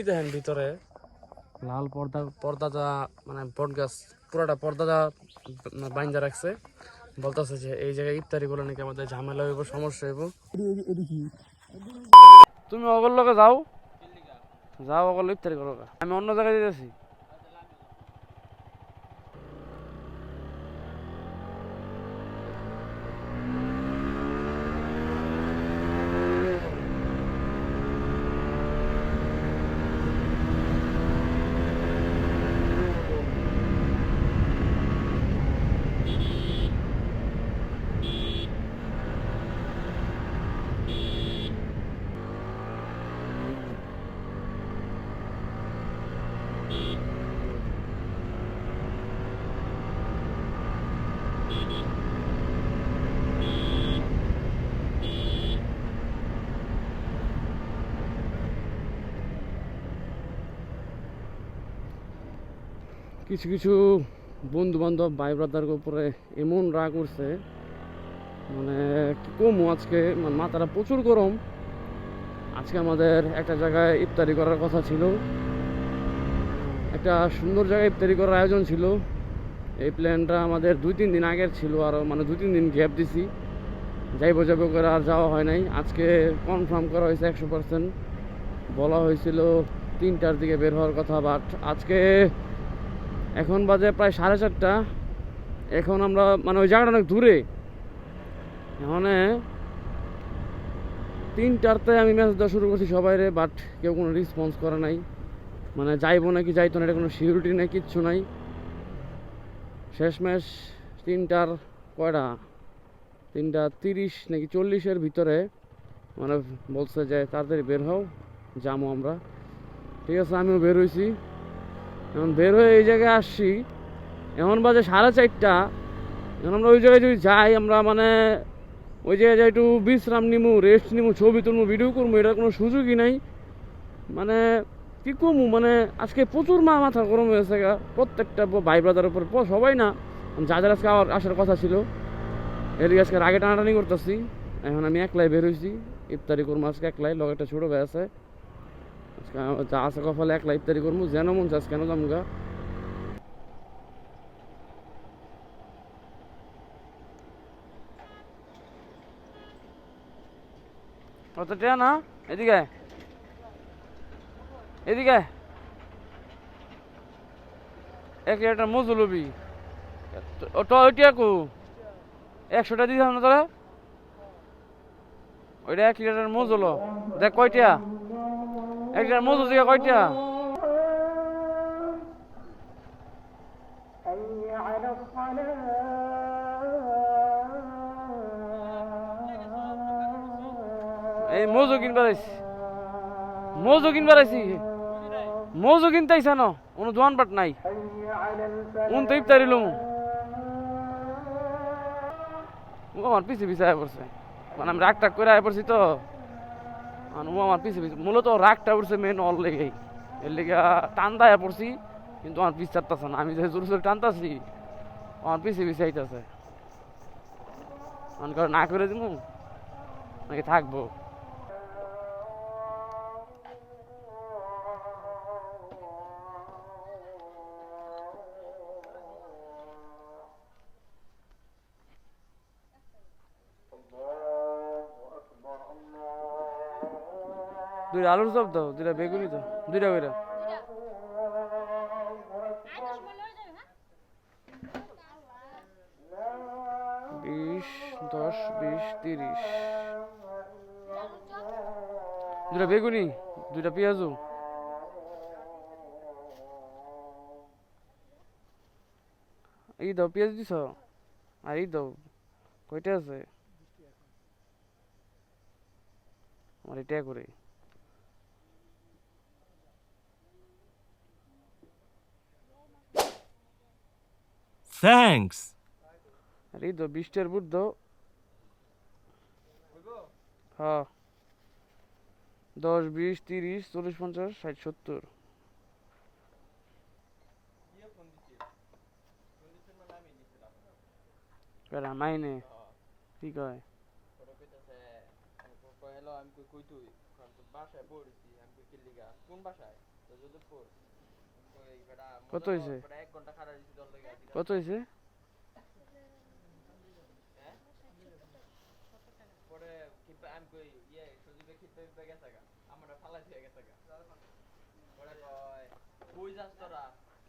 ছবি দেখেন ভিতরে? লাল পর্দা পর্দাটা মানে বট গাছ পুরোটা পর্দাটা বাইন্দা রাখছে। বলতেছে যে এই জায়গায় ইফতারি বলে নাকি আমাদের ঝামেলা হইব সমস্যা হইব। তুমি অগর লগে যাও। যাও অগর ইফতারি করো আমি অন্য জায়গায় যেতেছি কিছু কিছু বন্ধু বান্ধব ভাই ব্রাদারের উপরে এমন রাগ উঠছে মানে কি কমু আজকে মানে মাথাটা প্রচুর গরম। আজকে আমাদের একটা জায়গায় ইফতারি করার কথা ছিল। একটা সুন্দর জায়গায় ইফতারি করার আয়োজন ছিল। এই প্ল্যানটা আমাদের দুই তিন দিন আগের ছিল, আর মানে দুই তিন দিন গ্যাপ দিছি। যাইবো যাব করে আর যাওয়া হয় নাই। আজকে কনফার্ম করা হয়েছে একশো পার্সেন্ট বলা হয়েছিল তিনটার দিকে বের হওয়ার কথা বাট আজকে এখন বাজে প্রায় সাড়ে চারটা। এখন আমরা মানে ওই জায়গাটা অনেক দূরে। এখানে তিনটারতে আমি ম্যাচ দেওয়া শুরু করছি সবাইরে বাট কেউ কোনো রেসপন্স করে নাই। মানে যাইবো নাকি, যাইতো না, এটা কোনো সিকিউরিটি নেই, কিচ্ছু নাই। শেষ ম্যাচ তিনটার কয়টা? তিনটা তিরিশ নাকি চল্লিশের ভিতরে। মানে বলছে যে, তাড়াতাড়ি বের হও যাব আমরা। ঠিক আছে, আমিও বের হয়েছি এখন বের হয়ে এই জায়গায় আসছি। এখন বাজে সাড়ে চারটা। এখন আমরা ওই জায়গায় যদি যাই, আমরা মানে ওই জায়গায় একটু বিশ্রাম নিমু রেস্ট নিমু, ছবি তুলবো ভিডিও করব এটার কোনো সুযোগই নাই। মানে কী কমু মানে আজকে প্রচুর মা মাথা গরম হয়েছে প্রত্যেকটা ভাই ব্রাদার উপর সবাই না। যাদের আজকে আবার আসার কথা ছিল, এদিকে আজকে আগে টানাটানি করতেছি। এখন আমি একলাই বের হয়েছি ইফতারি করব আজকে একলাই, লগে একটা ছোটো ভাই আছে। যা আছে কপালে একলা ইফতারি করব, যেন মন চাষ কেন না? এদিকে এদিকে এক লিটার মজু লবি। ওইটা কু? একশোটা দিতাম না তোরা? ওইটা এক লিটার মজু লো। দেখ কয়টা? একটা মধু থেকে কয়টা এই মজু কিনবার মজু কিনবার আইছি। মজু কিনতে আইসা না উনো পাট নাই। উন তো ইফতারি লমু। আমার পিছিয়ে পিছিয়ে আয় পড়ছে। মানে আমি রাগ টাক করে আয় পড়ছি তো। আর ও আমার পিছে পিছে। মূলত রাগটা উঠছে মেন অল লেগেই। এর লেগে আয় পড়ছি, কিন্তু আমার পিছ চারতাছে না। আমি যে জোর জোরে টানতাছি আমার পিছে পিছে আইতাছে। মনে করে না করে দিব নাকি থাকব? দুইটা আলুর চপ দাও, দুইটা বেগুনি দাও, দুইটা কইরা। বিশ, দশ, বিশ, তিরিশ। দুটা বেগুনি, দুইটা পেঁয়াজু। এই দাও, পেঁয়াজ দিছ? আর এই দাও, কয়টা আছে? আমার এটা করে। দাও বিশটার বুট দাও। হ্যাঁ। দশ বিশ তিরিশ চল্লিশ পঞ্চাশ ষাট সত্তর। মাইনে। কি কয়? আমি কই তুই? বাসায় পড়েছি আমি কই কোন বাসায়? তো ওই বেটা কত দিলাম। কত হয়েছে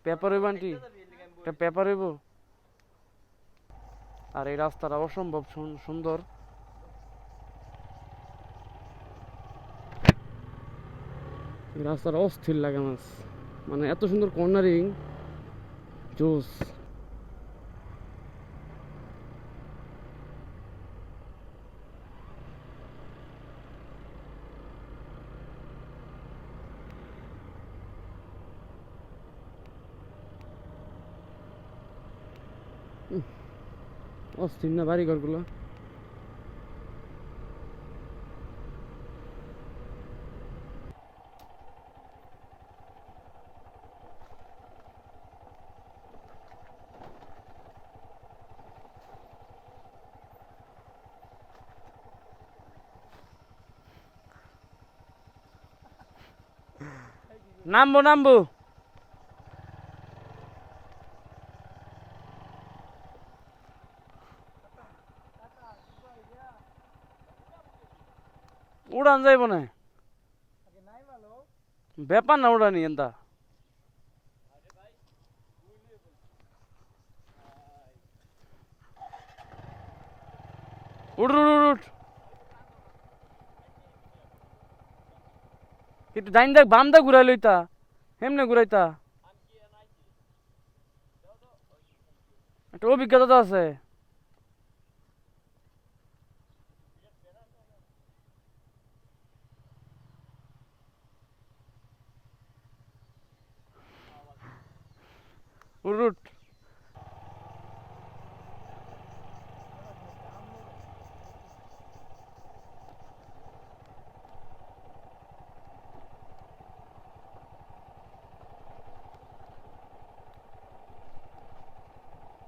পেপার হইব আন্টি বলি। পেপার হইব আর এই রাস্তাটা অসম্ভব সুন- সুন্দর এই রাস্তাটা অস্থির লাগে মাছ মানে এত সুন্দর কর্নারিং। জোস। অস্থির না বাড়ি ঘরগুলো নামবো নামবো। উড়ান যাইব না। ব্যাপার না উড়ানি এনতা। উঠ উঠ উঠ, কিন্তু ডাইন দেখ বাম দেখ ঘুরাই লইতা হেমনে ঘুরাইতা একটা অভিজ্ঞতা তো আছে উঠ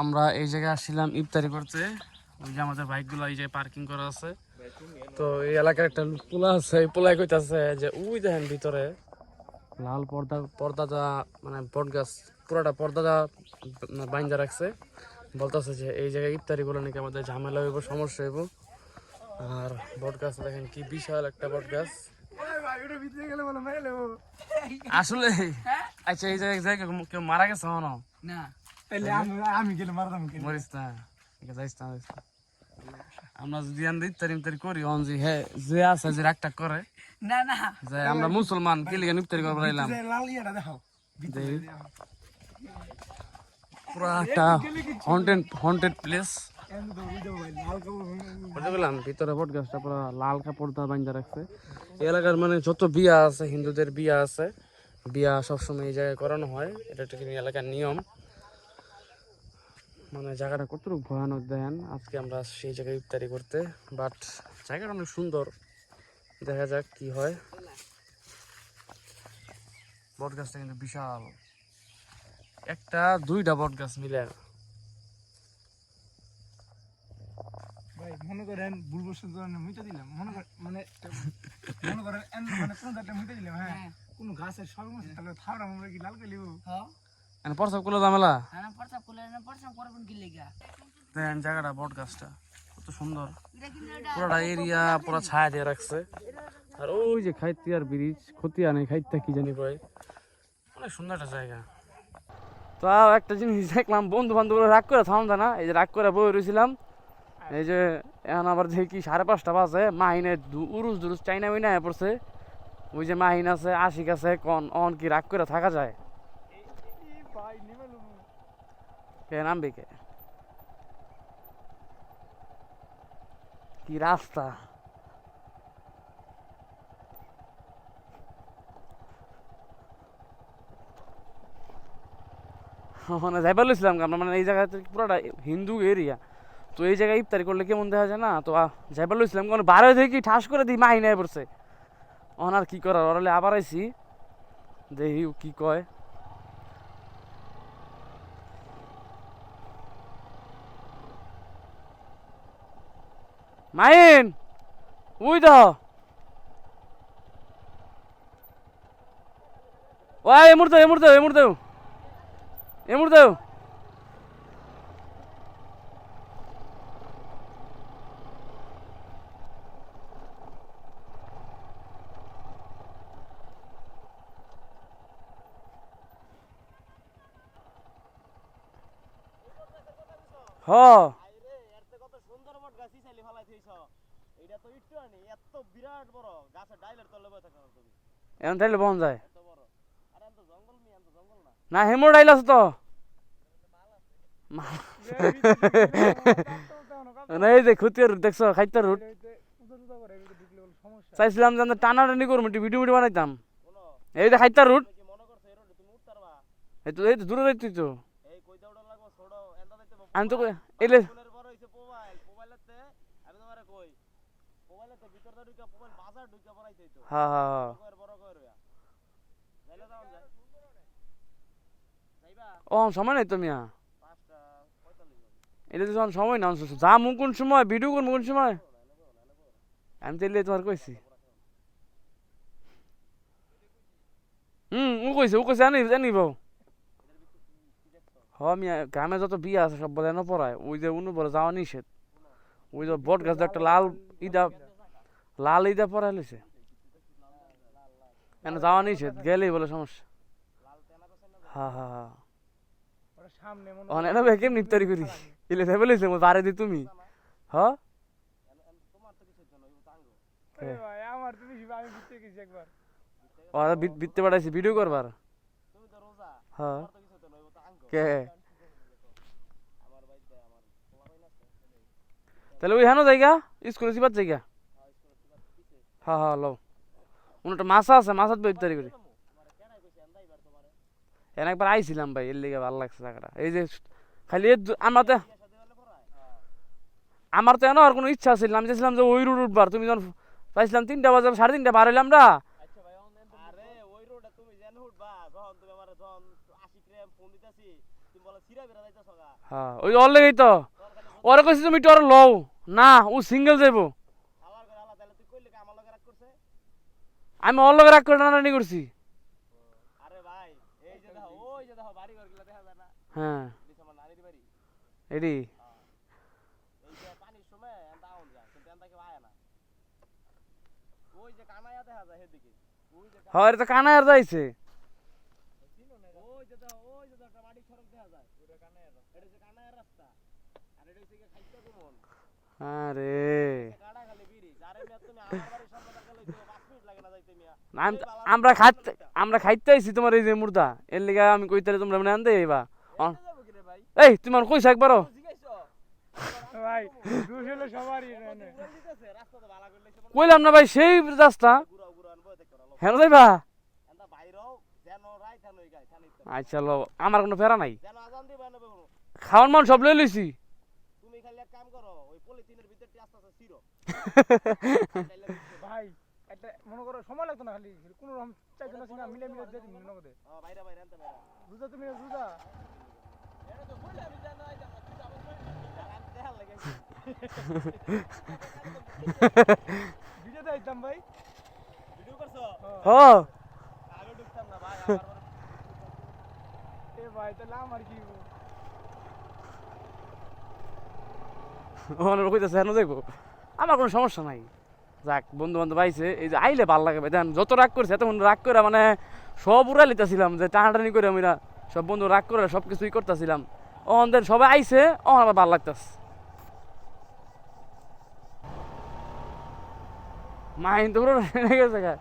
আমরা এই জায়গায় আসছিলাম ইফতারি করতে। ওই যে আমাদের বাইকগুলো এই যে পার্কিং করা আছে। তো এই এলাকার একটা পোলা আছে পোলায় কইতাছে যে ওই দেখেন ভিতরে লাল পর্দা, পর্দাটা মানে বট গাছ, পুরাটা পর্দাটা বাইন্দা রাখছে। বলতেছে যে, এই জায়গায় ইফতারি গুলো নাকি আমাদের ঝামেলা হইব, সমস্যা হইব। আর বট গাছ, দেখেন কি বিশাল একটা বট গাছ। আসলে আচ্ছা এই জায়গায় জায়গায় কেউ মারা গেছে না। আমি গেলে মারতাম মরিস না। যাইস না আমরা যদি আন ইফতারি ইফতারি করি অন যে হ্যাঁ যে আছে যে রাগটা করে না না। যে আমরা মুসলমান কি লিগে ইফতারি করব। পুরা একটা হন্টেড হন্টেড প্লেস লাল কাপড় ভিতরে বট গাছটা পুরো লাল কাপড় দা বান্ধা রাখছে। এই এলাকার মানে যত বিয়া আছে হিন্দুদের বিয়া আছে বিয়া সবসময় এই জায়গায় করানো হয়। এটা একটা এলাকার নিয়ম। মানে জায়গাটা কতটুকু ভয়ানক দেখেন? আজকে আমরা সেই জায়গায় ইফতারি করতে বাট জায়গাটা অনেক সুন্দর। দেখা যাক কি হয়। বট গাছটা কিন্তু বিশাল। একটা দুইটা বট গাছ মিলে। ভাই মনে করেন ভুল বসে মুইটা দিলাম। মনে করেন মানে মনে করেন মানে কোন একটা মুইটা দিলাম হ্যাঁ? কোন গাছের সর্বমোস্ট তাহলে থাওরা আমরা কি লাল কইলিব হ্যাঁ। মানে প্রসাব করল ঝামেলা না প্রস্তাব করলে না প্রস্তাব করবেন কি লেগা দেখেন জায়গাটা বট গাছটা কত সুন্দর। পুরোটা এরিয়া পুরো ছায়া দিয়ে রাখছে। আর ওই যে খাইতিয়ার ব্রিজ খতিয়া নেই খাইত্যা কি জানি কয়। অনেক সুন্দর একটা জায়গা। তাও একটা জিনিস দেখলাম বন্ধু বান্ধব রাগ করে থাম না এই যে রাগ করে বই রয়েছিলাম এই যে এখন আবার দেখি সাড়ে পাঁচটা বাজে মাহিনে উরুস দুরুস চাইনা মিনা পড়ছে। ওই যে মাহিন আছে আশিক আছে কন অন কি রাগ করে থাকা যায় ভাই নিবেলু কে নামবে কে? কি রাস্তা? মানে যাইবার লইছিলাম মানে এই জায়গাতে পুরোটা হিন্দু এরিয়া। তো এই জায়গায় ইফতারি করলে কেমন দেখা যায় না? তো যাইবার লইছিলাম কারণ বারো থেকে কি ঠাস করে দিই মাহি নাই পড়ছে। অন আর কি করার? ওরালে আবার আইছি। দেখি কি কয়। মাইন উই তো ওই এ মুহূর্তে এ মুহূর্তে এ মুহূর্তে এ মুহূর্তে হ আইরে এর থেকে কত সুন্দর বট গাছ ইসাইলি ফালাই থইছ এইটা তো ইট্টু এত বিরাট বড় গাছের ডাইলের তলে বসে থাকো তুমি। এখন তাইলে বহন যায়। এত বড়। আরে এত জঙ্গল মি এত জঙ্গল না। না হেমো ডাইল আছে তো। না এই যে খুতিয়ার দেখছ খাইতার রুট চাইছিলাম যে আমরা টানাটানি করব একটু ভিডিও ভিডিও বানাইতাম। এই যে খাইতার রুট মনে এই তো এই তো দূরে যাইতেই তো। এই কই দৌড়া লাগবো ছোড়ো এন্ডা দিতে আমি তো এলে ফোনের বড় হইছে মোবাইল মোবাইলেতে আমি তোমারে কই মোবাইলেতে ভিতর দা ঢুকা মোবাইল বাজার ঢুকা পড়াইতে তো হ্যাঁ হ্যাঁ হ্যাঁ। ও সময় নাই তো মিয়া? পাঁচটা পঁয়তাল্লিশ হবে এটা তো সময় না যা মুখ কোন সময় ভিডিও করব কোন সময়? আমি তো এলে তোমার কইছি। হুম ও কইছে ও কইছে আনি জানিব হ মিয়া গ্রামে যত বিয়ে আছে সব বলে না পড়ায়। ওই যে উনু বলে যাওয়া নিষেধ। ওই যে বট গাছ একটা লাল ইদা লাল ইদা পড়াই লইছে? কেন যাওয়া নিষেধ? গেলেই বলে সমস্যা। করি? ইলে লইছে মো বারে দি তুমি। হ? ওরা বিত্তে পাঠাইছি ভিডিও করবার? হ্যাঁ তাঙ্গ কে? তাহলে জায়গা স্কুলে সিবার জায়গা হ্যাঁ হ্যাঁ লো উনটা মাছা আছে বই ইফতারি করি। এনে একবার আইছিলাম ভাই এর লিগে ভালো লাগছে জায়গাটা। এই যে খালি আমার তো আমার তো এনে আর কোনো ইচ্ছা ছিল আমি চাইছিলাম যে ওই রুট উঠবার। তুমি যখন পাইছিলাম তিনটা বাজে সাড়ে তিনটা বার হইলাম না। ভাই আরে ওই রোডে তুমি যেন উঠবা যখন তুমি আমার যখন 80 গ্রাম ফোন দিতাছি তুমি বলে সিরা বেরা যাইতাছ গা? হ্যাঁ ওই লেগেই তো। ওরা কইছি তুমি একটু আর লও। না ও সিঙ্গেল যাইবো আলার করে আলাদা তাহলে তুই কইলে কি আমার লগে রাগ করছে আমি ওর লগে রাগ করে টানাটানি করছি। আরে ভাই এই যে দেখো ওই যে দেখো বাড়ি ঘরগুলা দেখা যায় না? হ্যাঁ। এডি। এই যে পানির সময় এন্দা আউন যায় কিন্তু এন্দা কেউ আয় না। ওই যে কানাইয়া দেখা যায় সেদিকে। ওই যে হয় এটা তো যাইছে। রাস্তা। আর কুমন। আরে। আমরা খাইতে আমরা খাইতে আইছি তোমার এই যে মুর্দা। এর লিগে আমি কইতারে তোমরা মানে আনতে ভাই এই তোমার কইছ একবারও? কইলাম না ভাই সেই রাস্তা। যাইবা? থানিতে আচ্ছা লো আমার কোনো ফেরা নাই। খাওয়ান মান সব লই লইছি। তুমি খালি এক কাম করো ওই পলিথিনের আস্তে আস্তে ভাই মনে করো সময় লাগতো না খালি। কোনো রকম চাইতো না সিনা মিলে মিলে দিয়ে দিন নগদে ও বাইরে বাইরে আনতে বাইরে। বুঝা তুমি বুঝা এটা তো বললে আমি জানো আইতাম না তুই যাব আমি লাগে। ভিডিও দিতাম ভাই। ভিডিও করছ? হ আগে ঢুকতাম না ভাই আমার এ ভাই তাহলে আমার কি? ওখানে কইতাছে হেন যাইবো? আমার কোনো সমস্যা নাই। যাক বন্ধু বান্ধব আইসে এই যে আইলে ভালো লাগে দেখেন, যত রাগ করছে, এতক্ষণ রাগ করে মানে সব উড়া লিতাছিলাম, যে টানাটানি করে আমি সব বন্ধু রাগ করে সব কিছুই করতেছিলাম। দেন সবাই আইসে অহন আমার ভালো লাগতাছে। রেগে গেছে গা।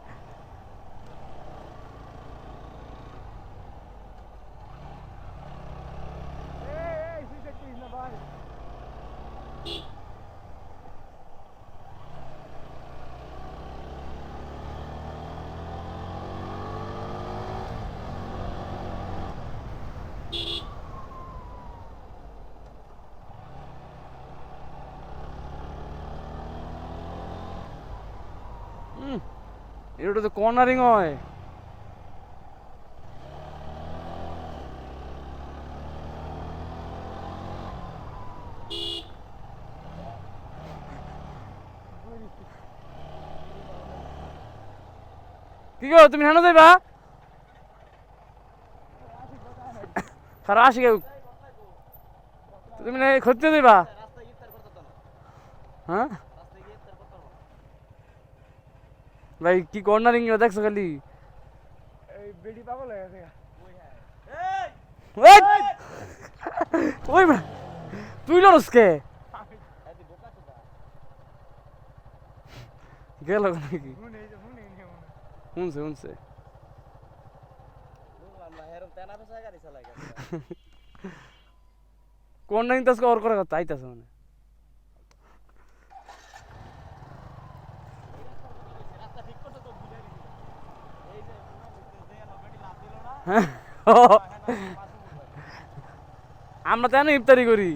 এই, এই, এটা তো কর্নারিং হয়। কি গো, তুমি হেন যাইবা? খারাপ আসি কেউ? তুমি না খুঁজতে যাইবা? হ্যাঁ রাস্তায় গিয়ে ইফতার করতে হবে ভাই কি কর্নারিং দেখছ খালি? এই বেডি পাগল হয়ে গেছে ওই! তুই লড়স কে? এই বোকা চোদা গেল নাকি শুনছে শুনছে কর্নারিং তো ওর করে কথা আইতাছে মানে রাস্তা ঠিক করতে তো বুঝাই দিছি এই যে যে বেটি লাভ দিল না হ্যাঁ আমরা তো ইফতারি করি।